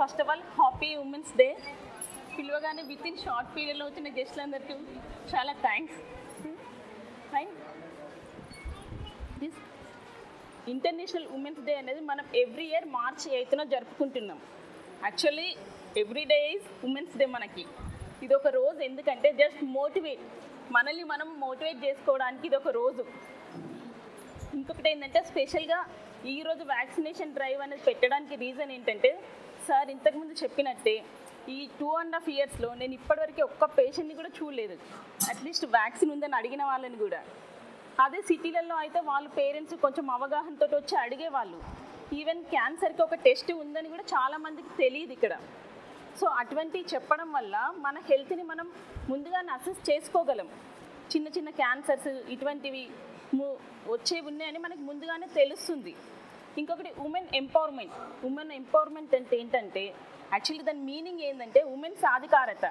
First of all happy women's day పిలవగానే within short పీరియడ్లో వచ్చిన గెస్ట్లందరికీ చాలా thanks and this international women's day అనేది మనం ఎవ్రీ ఇయర్ మార్చ్ ఎయిత్న జరుపుకుంటున్నాం. Actually every day is women's day మనకి. ఇది ఒక రోజు ఎందుకంటే జస్ట్ మోటివేట్ మనల్ని మనం మోటివేట్ చేసుకోవడానికి ఇది ఒక రోజు. ఇంకొకటి ఏంటంటే స్పెషల్గా ఈరోజు వ్యాక్సినేషన్ డ్రైవ్ అనేది పెట్టడానికి రీజన్ ఏంటంటే సార్ ఇంతకుముందు చెప్పినట్టే ఈ టూ అండ్ హాఫ్ ఇయర్స్లో నేను ఇప్పటివరకు ఒక్క పేషెంట్ని కూడా చూడలేదు. అట్లీస్ట్ వ్యాక్సిన్ ఉందని అడిగిన వాళ్ళని కూడా. అదే సిటీలలో అయితే వాళ్ళ పేరెంట్స్ కొంచెం అవగాహనతో వచ్చి అడిగేవాళ్ళు. ఈవెన్ క్యాన్సర్కి ఒక టెస్ట్ ఉందని కూడా చాలామందికి తెలియదు ఇక్కడ. సో అటువంటి చెప్పడం వల్ల మన హెల్త్ని మనం ముందుగానే అసెస్ చేసుకోగలం. చిన్న చిన్న క్యాన్సర్స్ ఇటువంటివి ము- వచ్చేవి ఉన్నాయని మనకి ముందుగానే తెలుస్తుంది. ఇంకొకటి ఉమెన్ ఎంపవర్మెంట్ ఉమెన్ ఎంపవర్మెంట్ అంటే ఏంటంటే యాక్చువల్లీ దాని మీనింగ్ ఏంటంటే ఉమెన్ సాధికారత.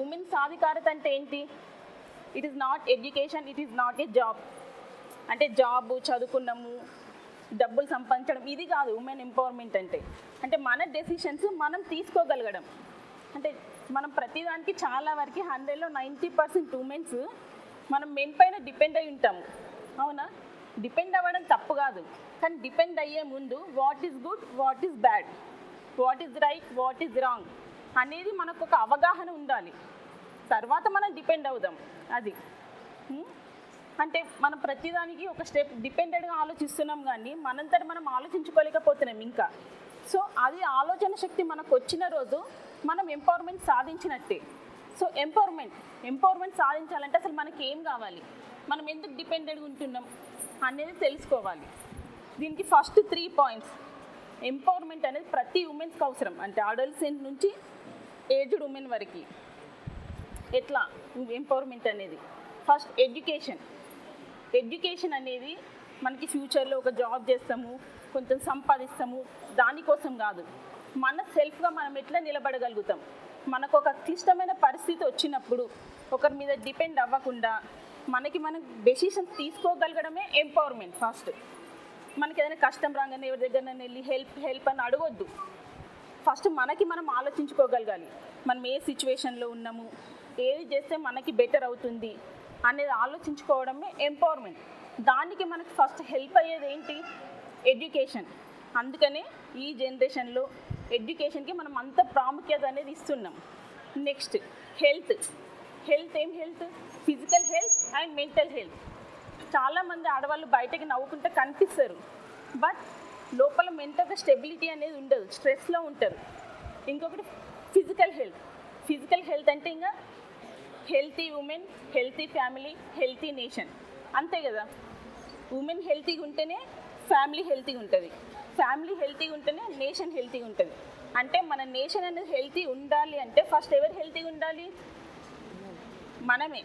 ఉమెన్ సాధికారత అంటే ఏంటి? It is not education it is not a job అంటే జాబ్ చదువుకున్నాము డబ్బులు సంపాదించడం ఇది కాదు ఉమెన్ ఎంపవర్మెంట్ అంటే. అంటే మన డెసిషన్స్ మనం తీసుకోగలగడం. అంటే మనం ప్రతిదానికి చాలా వరకు హండ్రెడ్లో నైంటీ పర్సెంట్ ఉమెన్స్ మనం మెన్ పైన డిపెండ్ అయి ఉంటాము. అవునా? డిపెండ్ అవ్వడం తప్పు కాదు. కానీ డిపెండ్ అయ్యే ముందు what is good what is bad what is right what is wrong అనేది మనకు ఒక అవగాహన ఉండాలి. తర్వాత మనం డిపెండ్ అవుదాం. అది. అంటే మనం ప్రతిదానికి ఒక స్టెప్ డిపెండెడ్గా ఆలోచిస్తున్నాం కానీ మనంతట మనం ఆలోచించుకోలేకపోతున్నాం ఇంకా. సో అది ఆలోచన శక్తి మనకు వచ్చిన రోజు మనం ఎంపవర్మెంట్ సాధించినట్టే. సో ఎంపవర్మెంట్ ఎంపవర్మెంట్ సాధించాలంటే అసలు మనకి ఏం కావాలి? మనం ఎందుకు డిపెండెడ్గా ఉంటున్నాం? అనేది తెలుసుకోవాలి. దీనికి ఫస్ట్ త్రీ పాయింట్స్ ఎంపవర్మెంట్ అనేది ప్రతి ఉమెన్స్కి అవసరం. అంటే అడల్సెంట్ నుంచి ఏజ్డ్ ఉమెన్ వరకు. ఎట్లా? ఎంపవర్మెంట్ అనేది. ఫస్ట్ ఎడ్యుకేషన్ ఎడ్యుకేషన్ అనేది మనకి ఫ్యూచర్లో ఒక జాబ్ చేస్తాము కొంచెం సంపాదిస్తాము దానికోసం కాదు. మన సెల్ఫ్గా మనం ఎట్లా నిలబడగలుగుతాం? మనకు ఒక క్లిష్టమైన పరిస్థితి వచ్చినప్పుడు ఒకరి మీద డిపెండ్ అవ్వకుండా మనకి మనం డెసిషన్స్ తీసుకోగలగడమే ఎంపవర్మెంట్ ఫస్ట్ మనకి ఏదైనా కష్టం రాగానే ఎవరి దగ్గర వెళ్ళి హెల్ప్ హెల్ప్ అని అడగొద్దు. ఫస్ట్ మనకి మనం ఆలోచించుకోగలగాలి. మనం ఏ సిచ్యువేషన్లో ఉన్నాము? ఏది చేస్తే మనకి బెటర్ అవుతుంది? అనేది ఆలోచించుకోవడమే ఎంపవర్మెంట్ దానికి మనకు ఫస్ట్ హెల్ప్ అయ్యేది ఏంటి? ఎడ్యుకేషన్ అందుకనే ఈ జనరేషన్లో ఎడ్యుకేషన్కి మనం అంత ప్రాముఖ్యత అనేది ఇస్తున్నాం. నెక్స్ట్ హెల్త్ హెల్త్ ఏం health? Physical health and mental health. చాలామంది ఆడవాళ్ళు బయటకి నవ్వుకుంటే కనిపిస్తారు. బట్ లోపల మెంటల్గా స్టెబిలిటీ అనేది ఉండదు. స్ట్రెస్లో ఉంటారు. ఇంకొకటి ఫిజికల్ హెల్త్. ఫిజికల్ హెల్త్ అంటే ఇంకా healthy women healthy family healthy nation. అంతే కదా? ఉమెన్ హెల్తీగా ఉంటేనే ఫ్యామిలీ హెల్తీగా ఉంటుంది. ఫ్యామిలీ హెల్తీగా ఉంటేనే నేషన్ హెల్తీగా ఉంటుంది. అంటే మన నేషన్ అనేది హెల్తీ ఉండాలి అంటే ఫస్ట్ ఎవరు హెల్తీగా ఉండాలి? మనమే.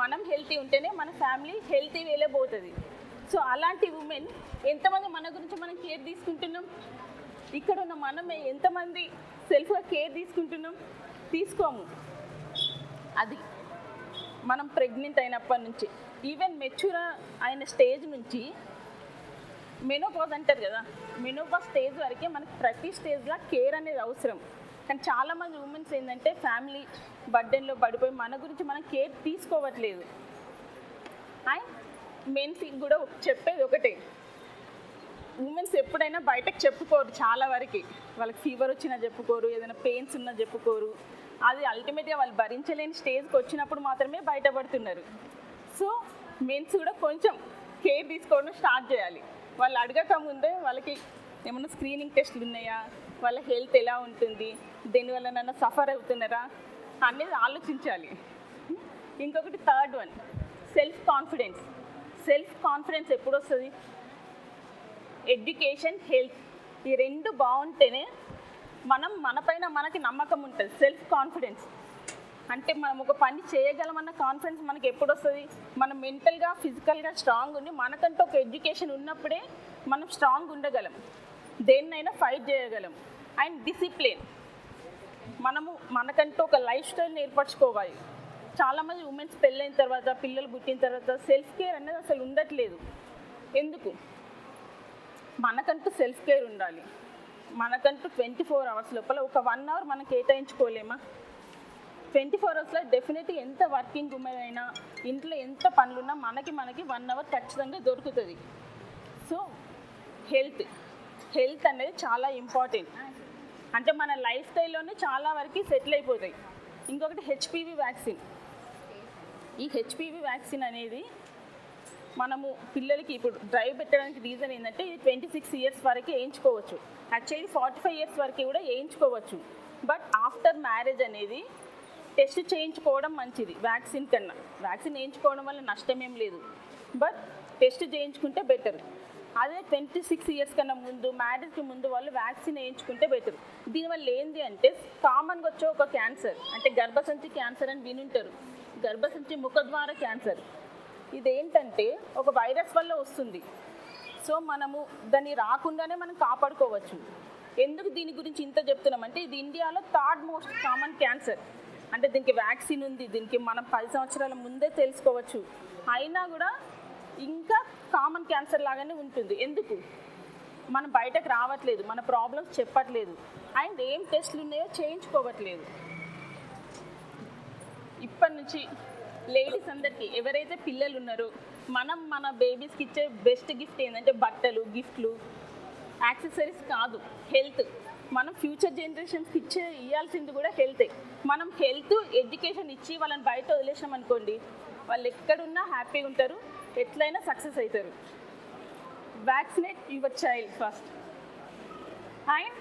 మనం హెల్తీ ఉంటేనే మన ఫ్యామిలీ హెల్తీ వేలే పోతుంది. సో అలాంటి ఉమెన్ ఎంతమంది మన గురించి మనం కేర్ తీసుకుంటున్నాం? ఇక్కడ ఉన్న మనమే ఎంతమంది సెల్ఫ్గా కేర్ తీసుకుంటున్నాం? తీసుకోము. అది మనం ప్రెగ్నెంట్ అయినప్పటి నుంచి. ఈవెన్ మెచ్యూర్ అయిన స్టేజ్ నుంచి మెనోపాజ్ అంటారు కదా మెనోపాజ్ స్టేజ్ వరకే మనకి ప్రతి స్టేజ్లో కేర్ అనేది అవసరం. కానీ చాలామంది ఉమెన్స్ ఏంటంటే ఫ్యామిలీ బర్త్డేలో పడిపోయి మన గురించి మనం కేర్ తీసుకోవట్లేదు. అండ్ మెన్స్కి కూడా చెప్పేది ఒకటే. ఉమెన్స్ ఎప్పుడైనా బయటకు చెప్పుకోరు చాలా వరకు. వాళ్ళకి ఫీవర్ వచ్చినా చెప్పుకోరు ఏదైనా పెయిన్స్ ఉన్నా చెప్పుకోరు. అది అల్టిమేట్గా వాళ్ళు భరించలేని స్టేజ్కి వచ్చినప్పుడు మాత్రమే బయటపడుతున్నారు. సో మెన్స్ కూడా కొంచెం కేర్ తీసుకోవడం స్టార్ట్ చేయాలి. వాళ్ళు అడగక ముందే వాళ్ళకి ఏమైనా స్క్రీనింగ్ టెస్ట్లు ఉన్నాయా? వాళ్ళ హెల్త్ ఎలా ఉంటుంది? దీనివల్ల నన్ను సఫర్ అవుతున్నారా? అనేది ఆలోచించాలి. ఇంకొకటి third one self confidence self confidence ఎప్పుడు వస్తుంది ఎడ్యుకేషన్ హెల్త్ ఈ రెండు బాగుంటేనే మనం మనపైన మనకి నమ్మకం ఉంటుంది. సెల్ఫ్ కాన్ఫిడెన్స్ అంటే మనం ఒక పని చేయగలమన్న కాన్ఫిడెన్స్ మనకి ఎప్పుడు వస్తుంది మనం మెంటల్గా ఫిజికల్గా స్ట్రాంగ్ ఉండి మనకంటూ ఒక ఎడ్యుకేషన్ ఉన్నప్పుడే మనం స్ట్రాంగ్ ఉండగలం. దేన్నైనా ఫైట్ చేయగలం. అండ్ డిసిప్లిన్ మనము మనకంటూ ఒక లైఫ్ స్టైల్ని ఏర్పరచుకోవాలి. చాలామంది ఉమెన్స్ పెళ్ళైన తర్వాత పిల్లలు పుట్టిన తర్వాత సెల్ఫ్ కేర్ అనేది అసలు ఉండట్లేదు. ఎందుకు? మనకంటూ సెల్ఫ్ కేర్ ఉండాలి. మనకంటూ ట్వంటీ ఫోర్ అవర్స్ లోపల ఒక వన్ అవర్ మనం కేటాయించుకోలేమా? ట్వంటీ ఫోర్ అవర్స్లో డెఫినెట్గా ఎంత వర్కింగ్ ఉమెన్ అయినా ఇంట్లో ఎంత పనులున్నా మనకి మనకి వన్ అవర్ ఖచ్చితంగా దొరుకుతుంది. సో హెల్త్ హెల్త్ అనేది చాలా ఇంపార్టెంట్. అంటే మన లైఫ్ స్టైల్లోనే చాలా వరకు సెటిల్ అయిపోతాయి. ఇంకొకటి హెచ్పివి వ్యాక్సిన్. ఈ హెచ్పివి వ్యాక్సిన్ అనేది మనము పిల్లలకి ఇప్పుడు డ్రైవ్ పెట్టడానికి రీజన్ ఏంటంటే ఇది ట్వంటీ సిక్స్ ఇయర్స్ వరకు వేయించుకోవచ్చు. యాక్చువల్లీ ఫార్టీ ఫైవ్ ఇయర్స్ వరకు కూడా వేయించుకోవచ్చు. బట్ ఆఫ్టర్ మ్యారేజ్ అనేది టెస్ట్ చేయించుకోవడం మంచిది వ్యాక్సిన్ కన్నా. వ్యాక్సిన్ వేయించుకోవడం వల్ల నష్టం ఏం లేదు. బట్ టెస్ట్ చేయించుకుంటే బెటర్. అదే ట్వంటీ సిక్స్ ఇయర్స్ కన్నా ముందు మ్యారేజ్కి ముందు వాళ్ళు వ్యాక్సిన్ వేయించుకుంటే బెటర్ దీనివల్ల ఏంటి అంటే కామన్గా వచ్చే ఒక క్యాన్సర్ అంటే గర్భసంచి క్యాన్సర్ అని వినుంటారు గర్భసంచి ముఖద్వార క్యాన్సర్ ఇదేంటంటే ఒక వైరస్ వల్ల వస్తుంది. సో మనము దాన్ని రాకుండానే మనం కాపాడుకోవచ్చు. ఎందుకు దీని గురించి ఇంత చెప్తున్నామంటే ఇది ఇండియాలో థర్డ్ మోస్ట్ కామన్ క్యాన్సర్ అంటే దీనికి వ్యాక్సిన్ ఉంది దీనికి మనం పది సంవత్సరాల ముందే తెలుసుకోవచ్చు. అయినా కూడా ఇంకా కామన్ క్యాన్సర్ లాగానే ఉంటుంది. ఎందుకు? మనం బయటకు రావట్లేదు మన ప్రాబ్లమ్స్ చెప్పట్లేదు. అండ్ ఏం టెస్ట్లు ఉన్నాయో చేయించుకోవట్లేదు. ఇప్పటి నుంచి లేడీస్ అందరికీ ఎవరైతే పిల్లలు ఉన్నారో మనం మన బేబీస్కి ఇచ్చే బెస్ట్ గిఫ్ట్ ఏంటంటే బట్టలు గిఫ్ట్లు యాక్సెసరీస్ కాదు హెల్త్ మనం ఫ్యూచర్ జనరేషన్స్కి ఇచ్చే ఇవ్వాల్సింది కూడా హెల్తే మనం హెల్త్ ఎడ్యుకేషన్ ఇచ్చి వాళ్ళని బయట వదిలేసాం అనుకోండి వాళ్ళు ఎక్కడున్నా హ్యాపీగా ఉంటారు. ఎట్లయినా సక్సెస్ అవుతారు. Vaccinate your child first and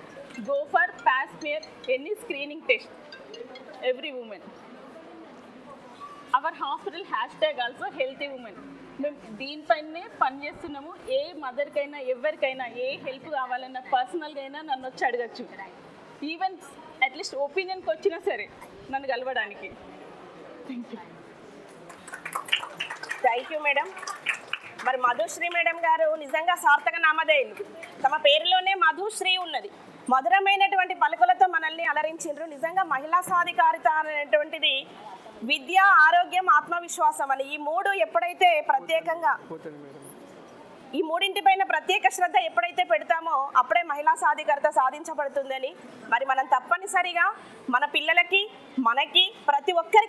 go for pap smear any screening test every women our hospital hashtag also healthy women మేము దీనిపైనే పనిచేస్తున్నాము ఏ మదర్కైనా ఎవరికైనా ఏ హెల్ప్ కావాలన్నా పర్సనల్గా అయినా నన్ను వచ్చి అడగచ్చు. ఈవెన్ అట్లీస్ట్ ఒపీనియన్కి వచ్చినా సరే నన్ను కలవడానికి. Thank you thank you madam మరి మధుశ్రీ మేడం గారు నిజంగా సార్థక నామధేయులు. తమ పేరులోనే మధుశ్రీ ఉన్నది. మధురమైనటువంటి పలుకులతో మనల్ని అలరించిండ్రు. నిజంగా మహిళా సాధికారిత అనేటువంటిది విద్య ఆరోగ్యం ఆత్మవిశ్వాసం అని ఈ మూడు ఎప్పుడైతే ప్రత్యేకంగా ఈ మూడింటిపైన ప్రత్యేక శ్రద్ధ ఎప్పుడైతే పెడతామో అప్పుడే మహిళా సాధికారత సాధించబడుతుందని. మరి మనం తప్పనిసరిగా మన పిల్లలకి మనకి ప్రతి ఒక్కరికి